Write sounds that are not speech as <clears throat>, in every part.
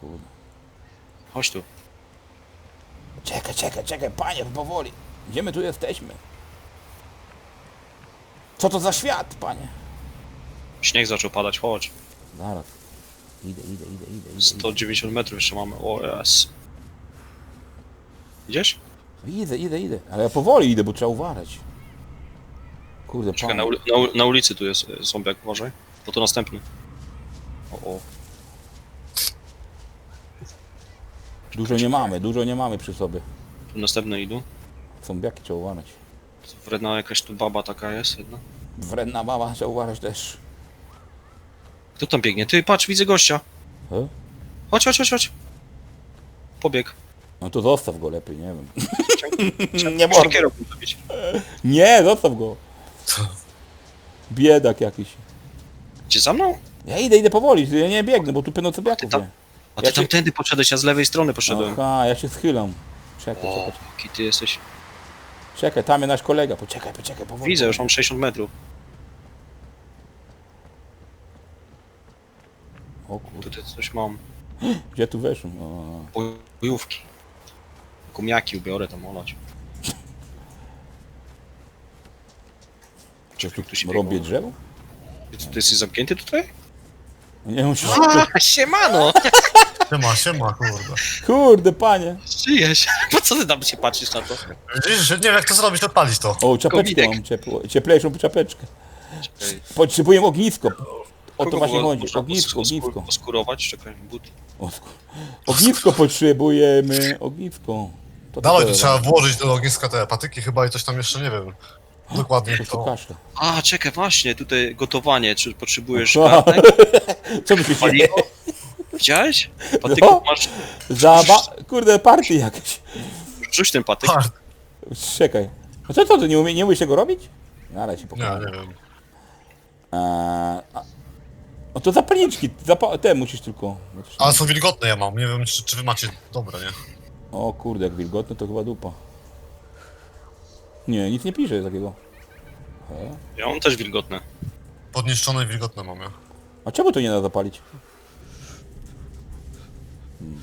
kurde. Chodź tu. Czekaj, czekaj, czekaj, panie, powoli. Gdzie my tu jesteśmy? Co to za świat, panie? Śnieg zaczął padać, chodź. Zaraz. Idę, idę, idę, idę, idę. 190 metrów jeszcze mamy. O jas. Idziesz? Idę, idę, idę. Ale ja powoli idę, bo trzeba uważać. Kurde, Czekaj, panie. na, uli- na, uli- na ulicy tu jest e, zombiak, uważaj. Bo to następny. O, o. Dużo nie mamy, dużo nie mamy przy sobie. Tu następne idą. Zombiaki trzeba uważać. Wredna jakaś tu baba taka jest jedna. Wredna baba trzeba uważać też. Kto tam biegnie? Ty, patrz, widzę gościa. E? Chodź, chodź, chodź, chodź. Pobieg. No to zostaw go lepiej, nie wiem. <laughs> Nie zabić. Nie, zostaw go. Biedak jakiś. Gdzie za mną? Ja idę, idę powoli, ja nie biegnę, bo tu pełno tam- nie. A Ja ty się- tamtędy poszedłeś, ja z lewej strony poszedłem. Aha, ja się schylam. Czekaj, O, czekaj, jaki ty jesteś. czekaj, tam jest nasz kolega. Poczekaj, poczekaj, powoli. Widzę, już mam 60 metrów. O kurde, Tutaj coś mam. gdzie tu weszłem? O, Bojówki. Gumiaki ubiorę tam olać. Czy tu się tu robię biegło? drzewo? Ty, ty jesteś zamknięty tutaj? Nie musisz... A, siemano! Siema, siema, kurde. Kurde, panie. Żyjesz. <laughs> Po co ty tam się patrzysz na to? Widzisz, że nie wiem jak to zrobić, odpalić to. O, czapeczkę mam, ciepło, cieplejszą czapeczkę. Czekaj. Potrzebuję ognisko. O to Kogo właśnie było- chodzi. Ognisko, osku- ognisko. Oskurować, czekaj, but. Osku- Ognisko potrzebujemy, ognisko. To Dalej, to trzeba włożyć do ogniska te patyki chyba i coś tam jeszcze, nie wiem. Dokładnie Coś tu to. kaszle. A, czekaj, właśnie, tutaj gotowanie, czy potrzebujesz Co? garnek, <laughs> Co się paliwo? Widziałeś? Patyku, No. masz, Zaba... Kurde, party jakieś. rzuć ten patyk. Ha, Czekaj. No co, co, ty nie, umie, nie umiesz tego robić? No, ale ci nie, pokażę. nie wiem. Eee, a- no to zapalniczki, zapa te musisz tylko. to się- Ale są wilgotne ja mam, nie wiem czy, czy wy macie dobre, nie? O kurde, jak wilgotne to chyba dupa. Nie, nic nie pisze takiego. E? Ja mam też wilgotne. Podniszczone i wilgotne mam, ja. A czemu to nie da zapalić? Hmm.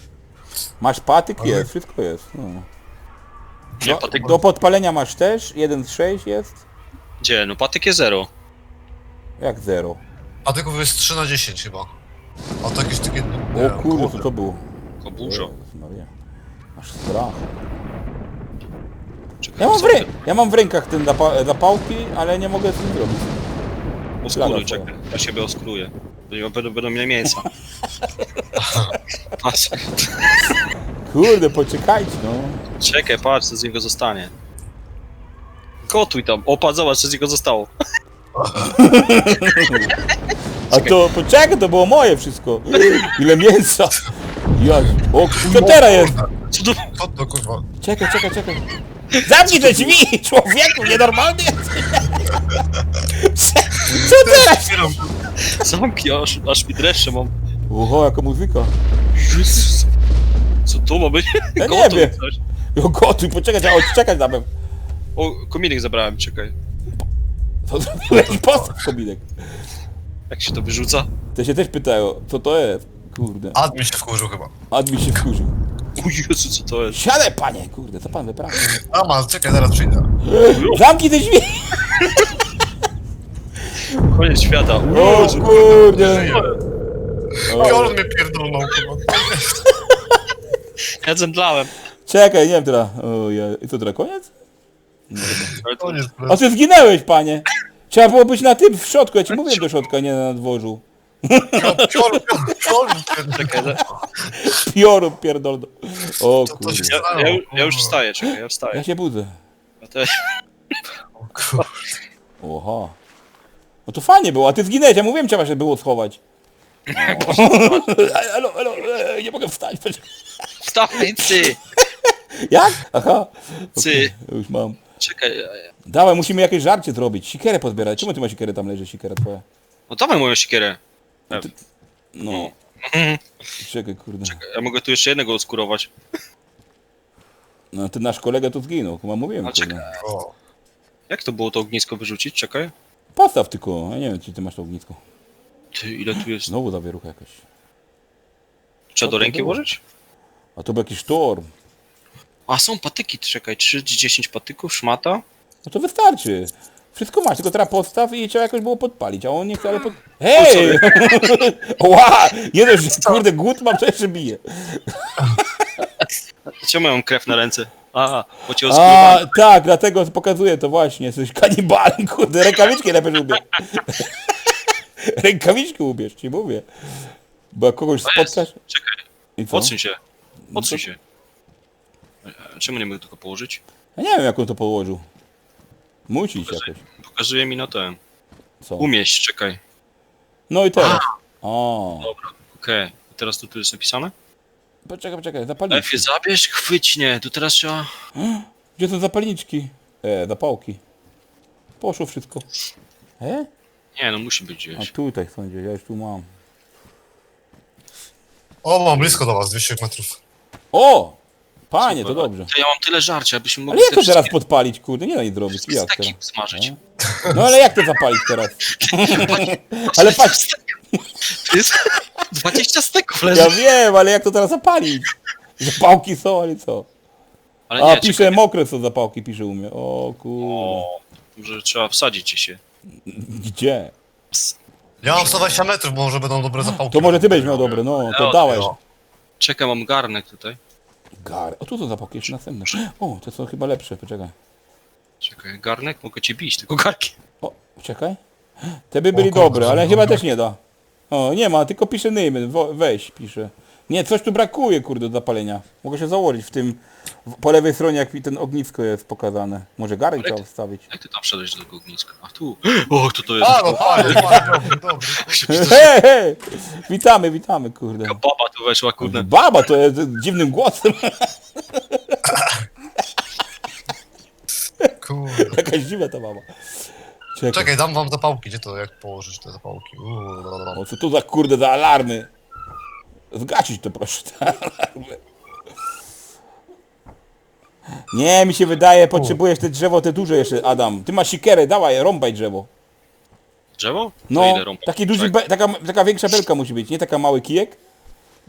Masz patyk? Ale- Jest, wszystko jest. No. Nie, Do, patyk, do podpalenia masz też? 1 z 6 jest? gdzie? No patyk jest zero. Jak 0? Patyków jest 3 na 10 chyba. A to jakieś takie... nie O wiem, kurde, co to było? Koburzo. Jezus Maria. Aż strach. Czekaj, Ja mam, w rę- ja mam w rękach ten zapa- zapałki, ale nie mogę z tym zrobić. Oskuruj, Lada czekaj. Ja siebie oskruję. Będą, będą, będą mieli mięsa. <laughs> <laughs> Patrz, Kurde, poczekajcie, no. czekaj, patrz, co z niego zostanie. Gotuj tam. O, patrz, zobacz, co z niego zostało. <laughs> A to, poczekaj, to było moje wszystko. Ile mięsa. Jak? O, co teraz jest? Co to? Co to kurwa? Czekaj, czekaj, czekaj. Zamknij te drzwi, człowieku, nienormalny jesteś. <laughs> Co, co teraz? Zamknij, aż, aż mi dreszcze mam. Oho, jaka muzyka. Jezus. Co to ma być? Ja <laughs> nie Gotuj wiem. coś. O, gotuj, poczekaj, trzeba odczekać na. O, kominek zabrałem, czekaj. Co zrobiłeś? Postaw kominek. Jak się to wyrzuca? Te się też pytają, co to jest. Kurde. Admin się wkurzył chyba. Admin się wkurzył. O Jezu, co to jest? Siadaj, panie, kurde, co pan wyprawia? Ama, czekaj, zaraz przyjdę. Zamknij te drzwi. Koniec świata. O, Jezu. kurde. Piorun mnie pierdolnął, kurwa. Ja zemdlałem. Czekaj, nie wiem teraz. O, ja... I co teraz, koniec? Ale to, Koniec, A ty zginęłeś, panie. Trzeba było być na tym w środku, ja ci mówiłem do środka, nie na dworzu. piorun, piorun, piorun czekaj, pierdolnął. Pioru pierdolno. O To- to kurde. ja, ja, ja już wstaję, czekaj, ja Ja wstaję. się budzę. Ja też. Kurwa. Oha. No to fajnie było, a ty zginęłeś, ja mówiłem, trzeba się było schować. Elo, elo, e, nie mogę wstać. Wstawaj, ty! Jak? Aha. Cy. Okej, Już mam. Czekaj, ja- ja- Dawaj, musimy jakieś żarcie zrobić. Sikerę pozbierać. Czemu ty masz sikerę tam leży, sikera twoja? no dawaj moją siekierę. No. Czekaj, kurde. Ja mogę tu jeszcze jednego oskurować. No, ty nasz kolega tu zginął, chyba mówiłem, A kurde. czekaj. Jak to było to ognisko wyrzucić? Czekaj. Postaw tylko, ja nie wiem, czy ty masz to ognisko. Ty, ile tu jest? Znowu zawierucha jakaś. Trzeba do ręki włożyć? A to był jakiś sztorm. A są patyki, czekaj, 3 10 patyków, szmata. No to wystarczy. Wszystko masz, tylko teraz podstaw i trzeba jakoś było podpalić, a on nie chce, ale pod... Hej! <laughs> Ła! Jeden, kurde, głód mam, jeszcze bije. <laughs> Czemu mam krew na ręce? A, bo cię A, tak, dlatego pokazuję to właśnie, jesteś kanibalem, kurde, rękawiczki lepiej ubierz. <laughs> <laughs> Rękawiczki ubierz, ci mówię. Bo jak kogoś To jest. spotkasz... Czekaj, I co? odsuń się. Odsuń to- się. E, Czemu nie mogę tylko położyć? Ja nie wiem, jak on to położył. Musisz jakoś. Pokazuje mi na ten. Co? Umieść, czekaj. No i teraz. O. Okej, teraz tu, tu jest napisane? Poczekaj, poczekaj, zapalniczki. Efie, zabierz, chwyć, nie, tu teraz trzeba... Gdzie są zapalniczki? E, zapałki. Poszło wszystko. E? Nie, no musi być A gdzieś. tutaj są gdzieś, ja już tu mam. O, mam blisko do was, 200 metrów. O! Panie, to dobrze. To ja mam tyle żarcia, abyśmy mogli Ale jak te to teraz wszystkie- podpalić, kurde? Nie da nic zrobić. wszystkie Jak steki teraz? smażyć. No ale jak to zapalić teraz? <laughs> Ale patrz, To jest 20 steków leży. ja wiem, ale jak to teraz zapalić? Zapałki są, ale co? Ale A, nie, pisze, czekaj. mokre są zapałki, pisze u mnie. O kurde. O, może trzeba wsadzić ci się. Gdzie? Ja mam 120 metrów, bo może będą dobre zapałki. To może ty będziesz miał dobre, no, to Ja dałeś. no. Czekaj, mam garnek tutaj. Gar. O, tu są zapałki jeszcze następne. O, te są chyba lepsze, poczekaj. Czekaj, garnek? Mogę cię bić, tylko garki. O, czekaj. Te by byli kurde, dobre, ale są chyba dobre. też nie da. O, nie ma, tylko pisze name, wo- weź, pisze. Nie, coś tu brakuje, kurde, do zapalenia. Mogę się założyć w tym, w, po lewej stronie, jak mi ten ognisko jest pokazane. Może garek Ale trzeba wstawić. Jak ty tam wszedłeś do tego ogniska? A tu. <gasps> O, to to jest. A, no <laughs> dobry. Hej, hej! Witamy, witamy, kurde. Taka baba tu weszła, kurde. Baba to jest dziwnym głosem. <laughs> Kurde. Jakaś dziwna ta baba. Czekaj. Czekaj, dam wam zapałki, gdzie to, jak położyć te zapałki? Uuu, dobra, dobra. O, co tu za kurde za alarmy? Zgasić to proszę, te alarmy. Nie, mi się wydaje, potrzebujesz te drzewo, te duże jeszcze, Adam. Ty masz sikerę, dawaj, rąbaj drzewo. Drzewo? To No, idę rąbać. taki duży, Czekaj, be, taka, taka większa belka musi być, nie taka mały kijek.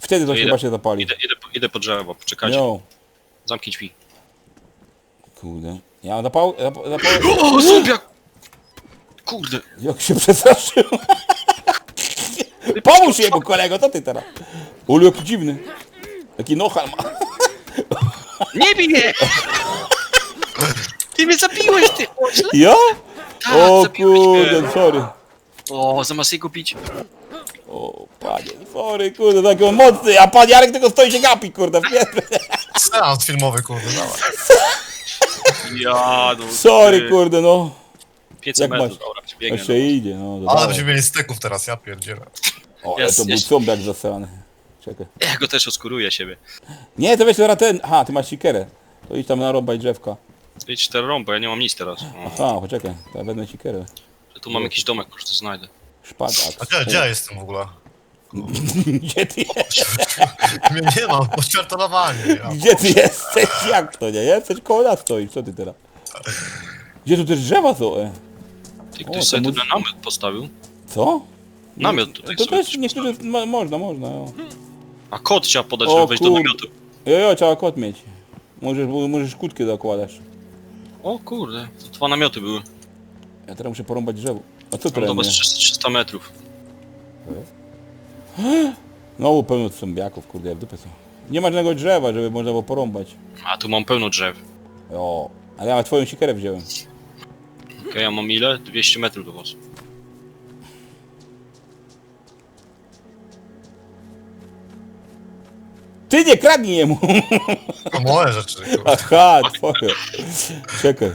Wtedy to To chyba idę- się zapali. Idę, idę, po- idę po drzewo, poczekajcie. Jo, Zamknij drzwi. kurde. Ja mam zapał, zapał, zapał, O, zombiak! Kurde. jak się przestraszyłem. Pomóż jemu kolego, co ty teraz? Ulu, jaki dziwny. Jaki nochal ma. Nie bij mnie! Ty mnie zabiłeś, ty! O, źle. Jo? Tak, O zabiłeś mnie. kurde, sorry. O, zamiast jego bić. O, panie, sorry, kurde, taki on mocny, a pan Jarek tylko stoi się gapi, kurde, w pierdle. Seans filmowy, kurde, dawaj. Ja, no. Sorry, ty. kurde, no. 500 Jak metrów, masz? dobra, biegnę. Jeszcze no. idzie, no. Ale dawaj. będziemy mieli steków teraz, ja pierdzielę. O, ale Jest, to był jest. zasrany. Czekaj. Ja go też oskuruję siebie. Nie, to weź teraz ten, aha, ty masz sikerę. To idź tam narąbaj drzewka. Idź cztery rąby, ja nie mam nic teraz. O, Aha, poczekaj, to ja wezmę sikerę. tu mam jakiś domek, może to znajdę. Szpadak. A gdzie, gdzie ja jestem w ogóle? <laughs> Gdzie ty jesteś? Mnie nie mam, poćwiartonowanie. Ja. <laughs> Gdzie ty jesteś? Jak to nie? Jesteś koło nas stoisz, co ty teraz? Gdzie tu też drzewa są, e? Ty ktoś to sobie mu- tu namiot postawił. Co? Namiot tutaj To sobie też ktoś niektórzy, mo, można, można, jo. A kot trzeba podać, O, żeby wejść do kurde. namiotu. Jo, jo, trzeba kot mieć. Możesz, możesz kłódkę dokładasz. O kurde, to dwa namioty były. Ja teraz muszę porąbać drzewo. A co Mam teraz? do was mnie? 300, 300 metrów. <gasps> No pełno zombiaków, kurde, jak w dupę są. Nie ma żadnego drzewa, żeby można było porąbać. A tu mam pełno drzew. Jo. Ale ja twoją sikerę wziąłem. Okej, ja mam ile? 200 metrów do was. Ty nie kradnij jemu! To moje rzeczy, kurde. Aha, twoje. Czekaj.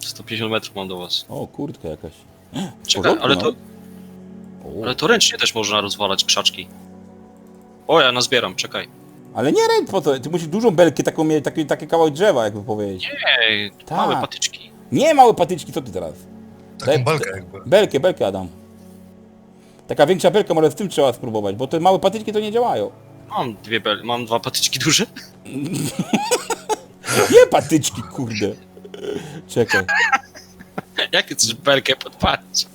150 metrów mam do was. O, kurtka jakaś. Czekaj, porządku, ale to, O. ale to ręcznie też można rozwalać krzaczki. O, ja nazbieram, czekaj. Ale nie ręcz po to, ty musisz dużą belkę taką mieć, taki, taki kawałek drzewa, jakby powiedzieć. Ej, Tak. małe patyczki. Nie małe patyczki, co ty teraz? Taką belkę jakby. Belkę, belkę Adam. Taka większa belka, może z tym trzeba spróbować, bo te małe patyczki to nie działają. Mam dwie bel, mam dwa patyczki duże. <laughs> Nie patyczki, kurde. Czekaj. Jak chcesz belkę podpalić?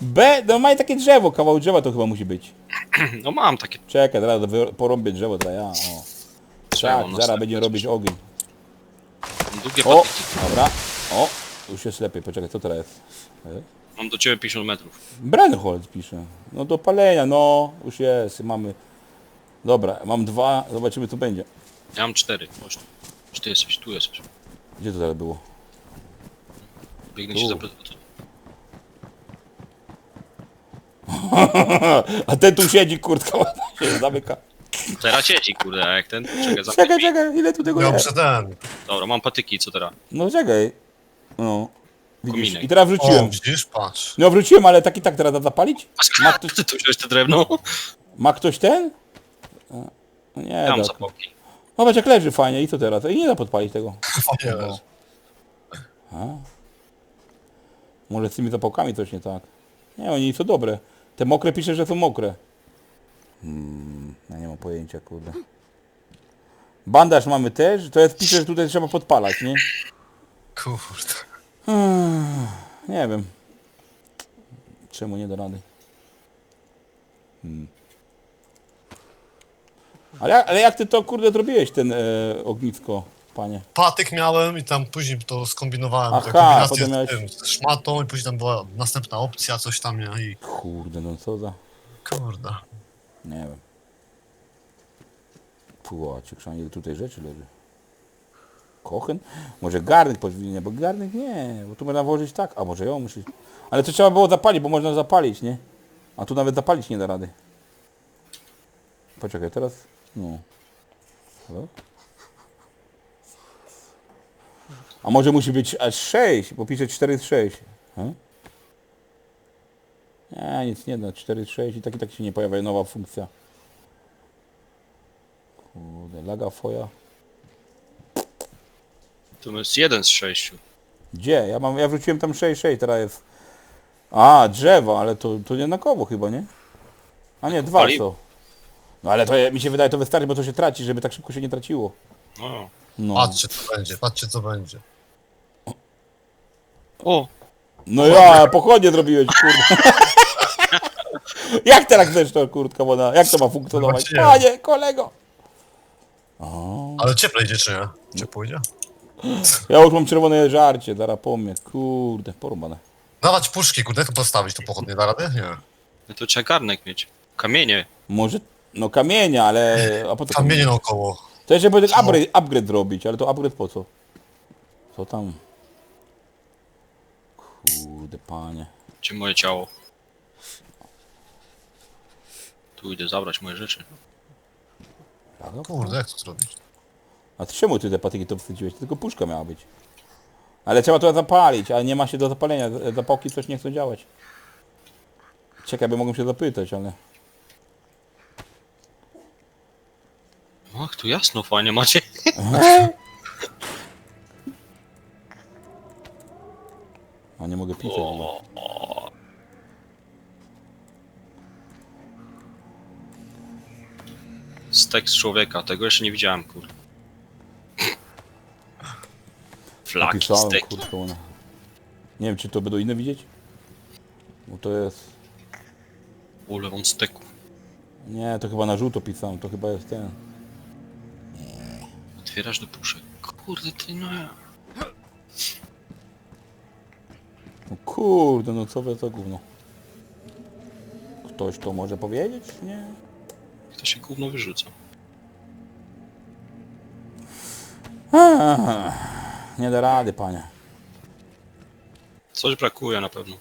B, no ma takie drzewo, kawał drzewa to chyba musi być. <clears throat> No mam takie Czekaj, zaraz wy- porąbię drzewo, to ja, o. drzewo. Tak, no, zaraz będziemy robić ogień. Długie O, patyki. dobra, o, już jest lepiej, poczekaj, co teraz jest? E? Mam do ciebie 50 metrów. Brennholz pisze. No do palenia, no, już jest, mamy. Dobra, mam dwa, zobaczymy co będzie. Ja mam cztery. Chodź tu. Czy ty jesteś? Tu jesteś. Gdzie to teraz było? Biegnę Tu. ci za plecy. <laughs> A ten tu siedzi, kurtka, <laughs> się zamyka. Teraz siedzi, kurde, a jak ten... Czekaj, za Czekaj, czekaj, ile tu tego Miał jest? przy ten. Dobra, mam patyki, co teraz? No czekaj. No. Widzisz, Kominek. i teraz O, wrzuciłem. widzisz, patrz. No wrzuciłem, ale tak i tak teraz da zapalić? A <laughs> Ma ktoś, ty tu wziąłeś te drewno? ma ktoś ten? No Nie, mam da. zapałki. Zobacz jak leży fajnie i co teraz? I nie da podpalić tego. Fajnie No. Może z tymi zapałkami coś nie tak. Nie, oni są dobre. Te mokre pisze, że są mokre. Hmm, ja nie mam pojęcia, kurde. Bandaż mamy też, to jest pisze, że tutaj trzeba podpalać, nie? Kurde. Nie wiem. Czemu nie da rady? Hmm. Ale, jak- ale jak ty to kurde zrobiłeś, ten e, ognisko, panie? Patyk miałem i tam później to skombinowałem. Aha, tę kombinację potem z miałeś- tym, z szmatą i później tam była następna opcja, coś tam nie i Kurde, no co za... kurde. Nie wiem. Płacie, krzanie, ile tutaj rzeczy leży. Kochen? Może garnek podwinie, bo garnek nie, bo tu można włożyć tak, a może ją musi... Ale to trzeba było zapalić, bo można zapalić, nie? A tu nawet zapalić nie da rady. Poczekaj, teraz... No. Halo? A może musi być aż 6, bo pisze 4 z 6. Hmm? Nie, nic nie da, 4 z 6 i tak i tak się nie pojawia nowa funkcja. Kurde, laga foja. To jest jeden z sześciu. Gdzie? Ja mam, ja wrzuciłem tam 6, 6, teraz jest... A, drzewo, ale to, to jednakowo chyba, nie? A nie, dwa Pali- są. No ale to je- mi się wydaje to wystarczy, bo to się traci, żeby tak szybko się nie traciło. O. No, Patrzcie co będzie, patrzcie co będzie. o, no ja, pochodnie zrobiłeś, kurde. <laughs> Jak teraz chcesz to, kurtka woda? Jak to ma funkcjonować? Właśnie. Panie, kolego! Ale cieplej idzie czy nie? Ciepło idzie? Ja już mam czerwone żarcie, zaraz po mnie. Kurde, porąbane. Dawać puszki, kurde, to postawić, to pochodnie da radę? Nie. no to trzeba garnek mieć. Kamienie. Może, no kamienia, ale... A po co Kamienie naokoło. To jeszcze będzie upgrade, upgrade zrobić, ale to upgrade po co? Co tam? Kurde panie. Gdzie moje ciało? Tu idę zabrać moje rzeczy. Kurde, jak to zrobić? A czemu ty te patyki to wstydziłeś? To tylko puszka miała być. Ale trzeba to zapalić, a nie ma się do zapalenia. Zapałki coś nie chcą działać. Czekaj, by mogą się zapytać, ale... Ach, tu jasno, fajnie macie. <laughs> A nie mogę pisać. w ogóle. Stek z człowieka, tego jeszcze nie widziałem, kur. Flaki, Napisałem, steki. kurczę, ona. Nie wiem, czy to będą inne widzieć? Bo to jest... Ule wam steku. Nie, to chyba na żółto pisałem, to chyba jest ten. Otwierasz do puszek. Kurde ty no ja. No kurde, no co wy za gówno. Ktoś to może powiedzieć? Nie? To się gówno wyrzuca. Eee, Nie da rady, panie. Coś brakuje na pewno.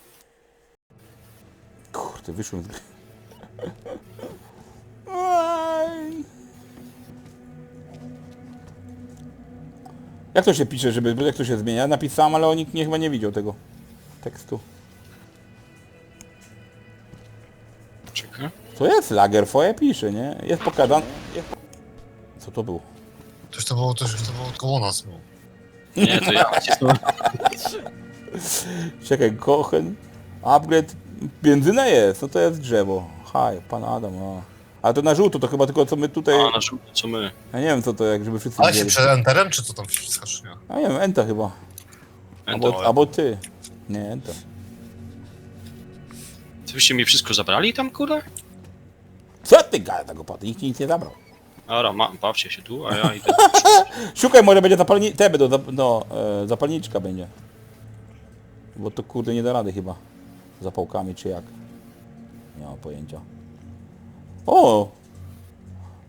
Kurde, wyszłem z gry. Jak to się pisze, żeby, jak to się zmienia? Napisałem, ale nikt nie, chyba nie widział tego tekstu. Czekaj. To jest lager, foje pisze, nie? Jest pokazane. Jest... Co to było? Coś to było, coś to było koło nas było. Nie, to ja nacisnąłem. Czekaj, kochen, upgrade, benzyna jest, no to jest drzewo. Haj, pan Adam, no. Ale to na żółto, to chyba tylko co my tutaj... A, na żółto, co my. Ja nie wiem co to, jak żeby wszyscy Ale się widzieli. przed enterem, czy co tam wciskasz, nie? Ja nie wiem, Enta chyba. Albo, albo ty. Nie, Enta. byście mi wszystko zabrali tam, kurde? Co ty gada tego paty? Nikt ci nic nie zabrał. Dobra, ma, bawcie się tu, a ja idę. <laughs> Szukaj, może będzie zapalni... Te będą, zap... no, e, zapalniczka będzie. Bo to kurde nie da rady chyba. Zapałkami czy jak. Nie mam pojęcia. O!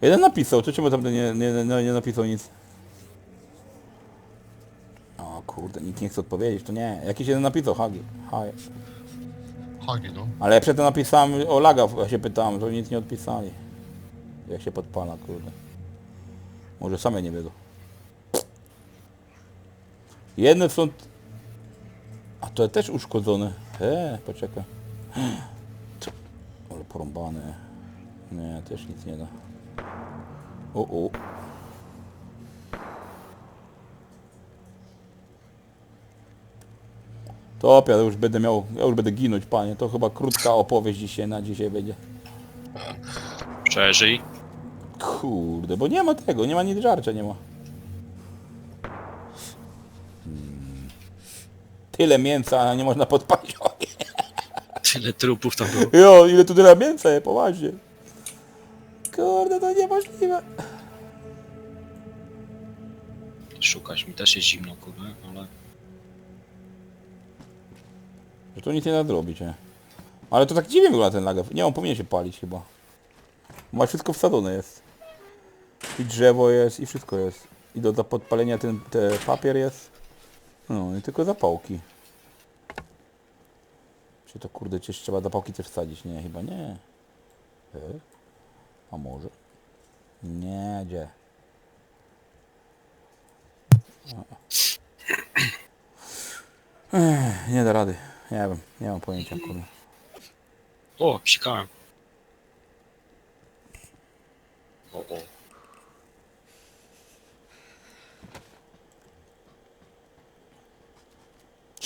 Jeden napisał, to czemu tam nie, nie, nie, nie napisał nic? O kurde, nikt nie chce odpowiedzieć, to nie. Jakiś jeden napisał, Hagi. Hagi. Hagi, no. Ale ja przedtem napisałem o laga, ja się pytałem, to nic nie odpisali. Jak się podpala, kurde. Może same nie wiedzą. Jedne są... A to też uszkodzone. He, poczekaj. Ale porąbane. Nie, też nic nie da. O, o. To już będę miał, ja już będę ginąć, panie. To chyba krótka opowieść dzisiaj na dzisiaj będzie. Przeżyj. Kurde, bo nie ma tego, nie ma nic żarcia, nie ma. Hmm. Tyle mięsa, a nie można podpalić ognia. <laughs> Tyle trupów tam było. Jo, ile tu tyle mięsa, je, poważnie. Kurde, to niemożliwe. Szukać mi też jest zimno, kurde, ale... Że tu nic nie da zrobić, nie? Ale to tak dziwnie wygląda ten lagew. Nie, on powinien się palić chyba. Ma wszystko wsadzone jest. I drzewo jest, i wszystko jest. I do, do podpalenia ten te papier jest. No i tylko zapałki. Czy to kurde gdzieś trzeba zapałki też wsadzić? Nie, chyba nie. E? A może? Nie, gdzie? Ech, nie da rady. Nie wiem, nie mam pojęcia, kurde. O, psikałem. O, o.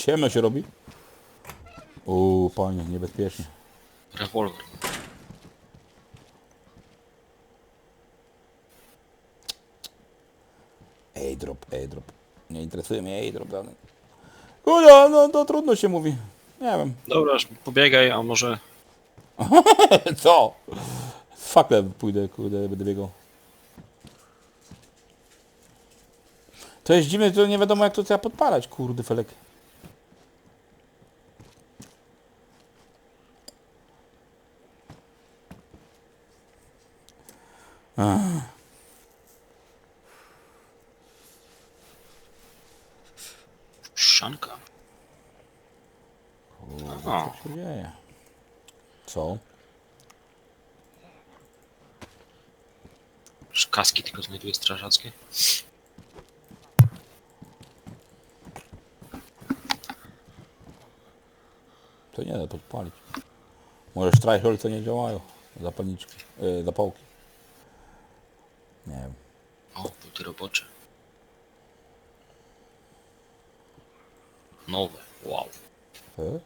Ciemno się robi? Uuu, panie, niebezpiecznie. Rewolwer. Airdrop, airdrop. Nie interesuje mnie airdrop dany. Kurde, no to trudno się mówi. Nie wiem. Dobra, pobiegaj, a może... <laughs> Co? Z faklem pójdę, kurde, będę biegał. To jest dziwne, to nie wiadomo jak to trzeba podpalać, kurde felek. Ach, Szanka. kurde, A. co się dzieje? Co? Kaski tylko znajduję strażackie. To nie da podpalić. Może strajholce nie działają. Zapalniczki, yy, zapałki. Nie wiem. O, buty robocze. Nowe, wow. E?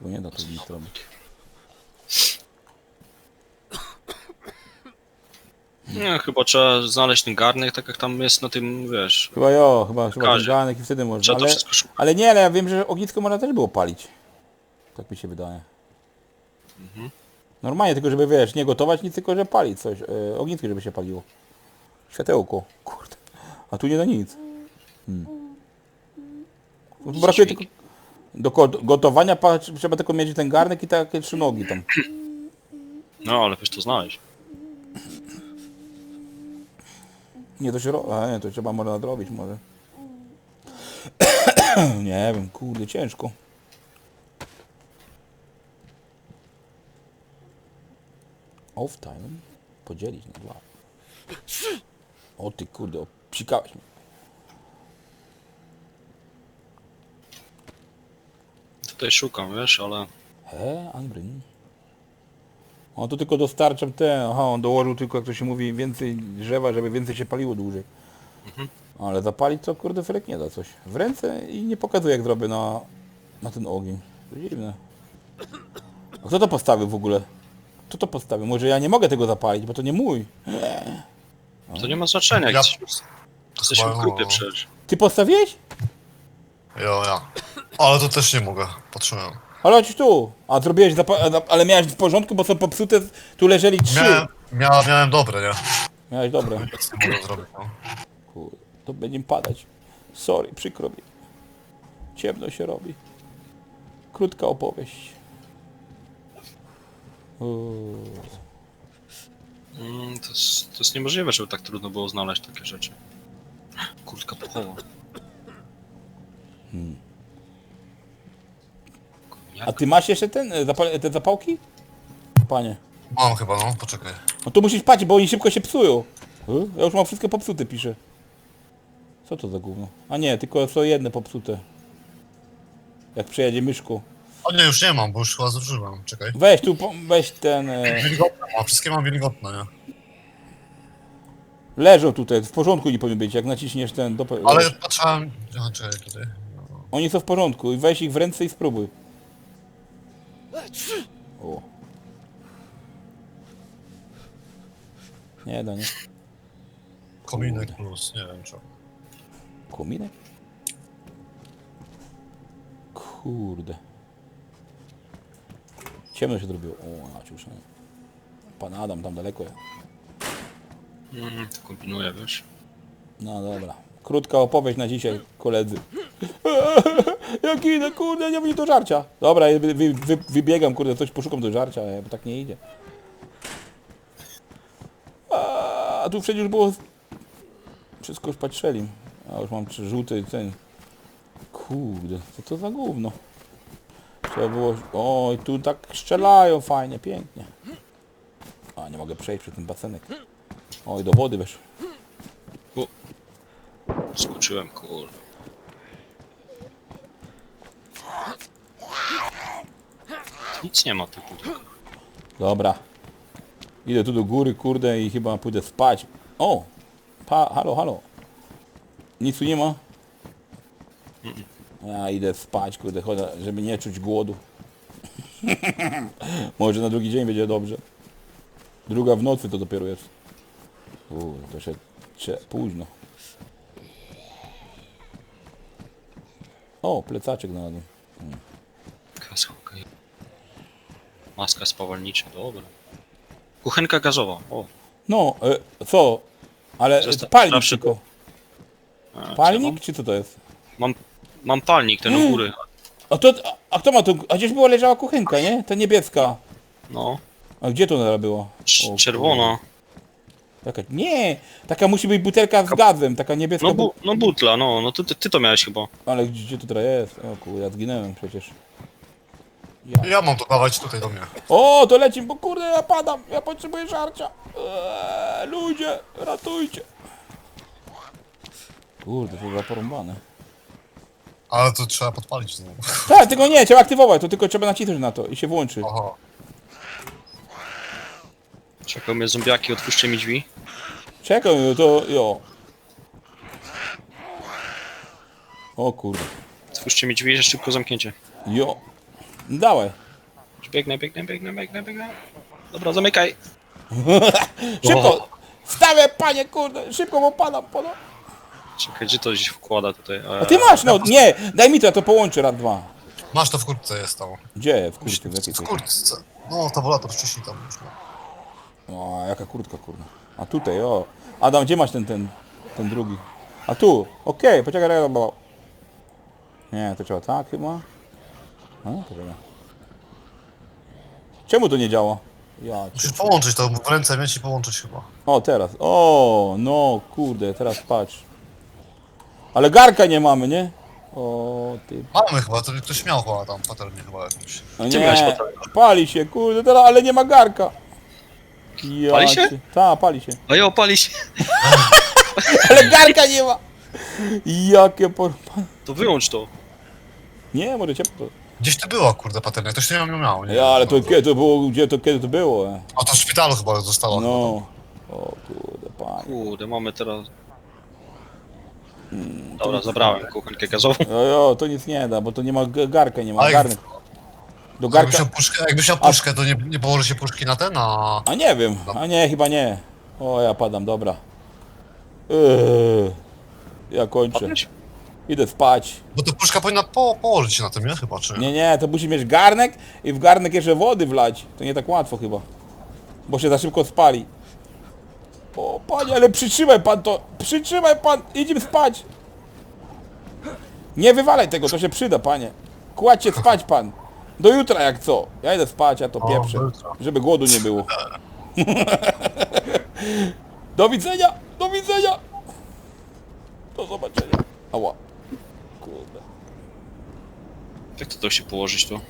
Nie da tu nic robić. Nie, chyba trzeba znaleźć ten garnek, tak jak tam jest na tym, wiesz... Chyba jo, chyba, chyba ten Każe. ganek i wtedy można. Trzeba to Ale, wszystko szukać. ale nie, ale ja wiem, że ognisko można też było palić. Tak mi się wydaje. Normalnie, tylko żeby wiesz, nie gotować nic, tylko że palić coś. E, ognisko, żeby się paliło. Światełko. Kurde. A tu nie da nic. Hmm. Brakuje tylko... Do gotowania trzeba tylko mieć ten garnek i takie trzy nogi tam. No, ale wiesz to znaleźć. Nie, to się ro... A nie, to trzeba może nadrobić może. <coughs> nie wiem, kurde, ciężko. Off time podzielić na dwa. O ty kurde, obsikałeś mnie. Tutaj szukam, wiesz, ale... He, Angryn. On to tylko dostarczam te, aha, on dołożył tylko, jak to się mówi, więcej drzewa, żeby więcej się paliło dłużej. Ale zapalić to kurde Felek nie da coś. W ręce i nie pokazuje jak zrobię na, na ten ogień. To dziwne. A kto to postawił w ogóle? Kto to postawił? Może ja nie mogę tego zapalić, bo to nie mój. To nie ma znaczenia, Ja- jesteśmy, jesteśmy w grupie no. przecież. Ty postawiłeś? Jo, ja. Ale to też nie mogę. Patrzyłem. Ale chodź tu. A zrobiłeś, zapa- ale miałeś w porządku, bo są popsute, tu leżeli trzy. Miałem, mia, miałem dobre, nie? Miałeś dobre. Nic nie mogę zrobić, no. Kurde, to będzie padać. Sorry, przykro mi. Ciemno się robi. Krótka opowieść. Uuu. Mm, to, jest, to jest niemożliwe, żeby tak trudno było znaleźć takie rzeczy. Kurtka pochowa. A ty masz jeszcze ten, e, zapal- te zapałki? Panie. Mam chyba, no, poczekaj. No to musisz patrzeć, bo oni szybko się psują. Y? Ja już mam wszystkie popsute, pisze. Co to za gówno? A nie, tylko są jedne popsute. Jak przejedzie myszku. O nie, już nie mam, bo już chyba zużyłem. Czekaj. Weź tu, po- weź ten... E, Wilgotne mam, wszystkie mam wilgotne, nie? leżą tutaj, w porządku nie powinien być, jak naciśniesz ten... Dopę, Ale patrzyłem... Aha, czekaj, tutaj. Oni są w porządku i weź ich w ręce i spróbuj. O. Nie da, nie? Kominek plus, nie wiem co. Kominek? Kurde. Ciemno się zrobiło. O, a ciusz. Pan Adam tam daleko jest. Mm, to kombinuję, wiesz. No dobra. Krótka opowieść na dzisiaj, koledzy. <laughs> Jak idę, kurde, nie będzie do żarcia. Dobra, wy, wy, wy, wybiegam, kurde, coś poszukam do żarcia, bo tak nie idzie. A tu przecież było... Wszystko już patrzeli. A już mam trzy żółty ten... Kurde, co to za gówno? Trzeba było... Oj, tu tak strzelają fajnie, pięknie. A, nie mogę przejść przez ten basenek. Oj, do wody weszło. Skoczyłem, kurde. Nic nie ma typu. Dobra. Idę tu do góry, kurde, i chyba pójdę spać. O! Pa, halo, halo. Nic tu nie ma? Ja idę spać, kurde, chodzę, żeby nie czuć głodu. <laughs> Może na drugi dzień będzie dobrze. Druga w nocy to dopiero jest. Uuu, to się, się późno. O, plecaczek znalazłem. Okej. Maska spawalnicza, dobra. Kuchenka gazowa, o. No, e, co? Ale Zosta- palnik zawsze tylko. A, co ja Palnik, czy co to jest? Mam, mam palnik, ten u góry. A to, a kto ma tu, a gdzieś była leżała kuchenka, nie? Ta niebieska. No, A gdzie to teraz była? cz- O, czerwona. Taka, nie, taka musi być butelka z gazem, taka niebieska. No, bu, no butla, no, no ty, ty, ty to miałeś chyba. Ale gdzie to teraz jest? O kurde, ja zginąłem przecież. Ja. Ja mam to dawać tutaj do mnie. O, to leci, bo kurde, ja padam, ja potrzebuję żarcia. Eee, ludzie, ratujcie. Kurde, to za porąbane. Ale to trzeba podpalić znowu. <laughs> Tak, tylko nie, trzeba aktywować, to tylko trzeba nacisnąć na to i się włączy. Aha. Czekają mnie zombiaki, otwórzcie mi drzwi. Czekaj, no to jo. O kurde, Otwórzcie mi drzwi, że szybko zamknięcie. jo. Dawaj. Biegnę, biegnę, biegnę, biegnę, biegnę. Dobra, zamykaj. <laughs> Szybko! Stawię, panie, kurde, szybko, bo padam, padam. Czekaj, gdzie to gdzieś wkłada tutaj? A ty masz, no, nie, daj mi to, ja to połączę raz, dwa. Masz to w kurtce jest tam. Gdzie, w kurtce, w jakiej W kurtce? kurtce. No, to wola to wcześniej tam już. no. O, jaka kurtka, kurde. A tutaj, o. Adam, gdzie masz ten, ten, ten drugi? A tu, okej, poczekaj, poczekaj, bo... Nie, to trzeba tak chyba. A, poczekaj. Czemu to nie działa? Ja cię... Musisz połączyć to w ręce mieć i połączyć chyba. O, teraz. O, no, kurde, teraz patrz. Ale garka nie mamy, nie? O, ty... Mamy chyba, to ktoś miał chyba tam patelnię chyba jakąś. No Gdzie miałeś nie, patelnię? pali się, kurde, teraz, ale nie ma garka. Ja Pali się? cię- Ta, pali się. A ja opali się. <laughs> Ale garka nie ma! Jakie por... To wyłącz to. Nie, może ciepło. Gdzieś tu była kurde patelnia, ktoś nie miał, miał, nie? Ja, ale to kiedy to było, gdzie to, kiedy to było? e? A to w szpitalu chyba została. No. O kurde, panie. Kurde, mamy teraz... Dobra, zabrałem kuchenkę gazową. Jo, jo, to nic nie da, bo to nie ma g- garka, nie ma Ale- garnek. Do Jakbyś garka... miał puszkę, jakbyś miał puszkę to nie, nie położy się puszki na ten, na... A nie wiem, a nie, chyba nie. O, ja padam, dobra. Eee, ja kończę. Idę spać. Bo to puszka powinna po, położyć się na tym, nie? Chyba, czy nie? Nie, nie, to musi mieć garnek i w garnek jeszcze wody wlać. To nie tak łatwo chyba. Bo się za szybko spali. O, panie, ale przytrzymaj pan to! Przytrzymaj pan! Idziemy spać! Nie wywalaj tego, to się przyda, panie. Kładź się spać pan. Do jutra jak co. Ja idę spać, ja to pieprzę. Żeby głodu nie było. <laughs> do widzenia! Do widzenia! Do zobaczenia. Ała. Kurde. Jak to dał się położyć tu?